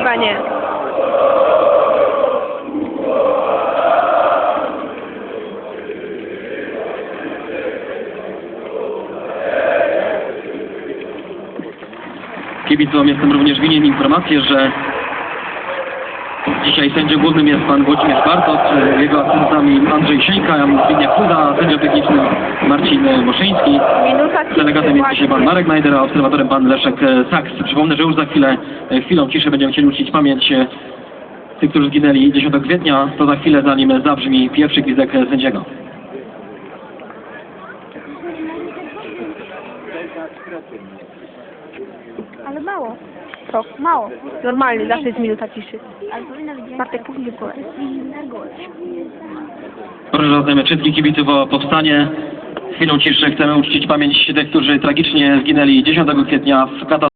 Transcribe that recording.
Chyba nie. Kibicom jestem również winien informację, że dzisiaj sędzią głównym jest pan Włodzimierz Bartosz, jego asystentami Andrzej Sieńka, Zbigniew Kuda, sędzią technicznym Marcin Moszyński. Delegatem jest dzisiaj pan. Marek Najder, a obserwatorem pan Leszek e, Saks. Przypomnę, że już za chwilę, e, chwilą ciszy będziemy chcieli uczcić pamięć e, tych, którzy zginęli 10 kwietnia. To za chwilę, zanim zabrzmi pierwszy gwizdek sędziego. Ale mało. Co? Mało. Normalnie, zawsze jest minuta ciszy. Bartek, później powiem. Proszę zatem wszystkich kibiców o powstanie. Chwilą ciszy chcemy uczcić pamięć tych, którzy tragicznie zginęli 10 kwietnia w katastrofie.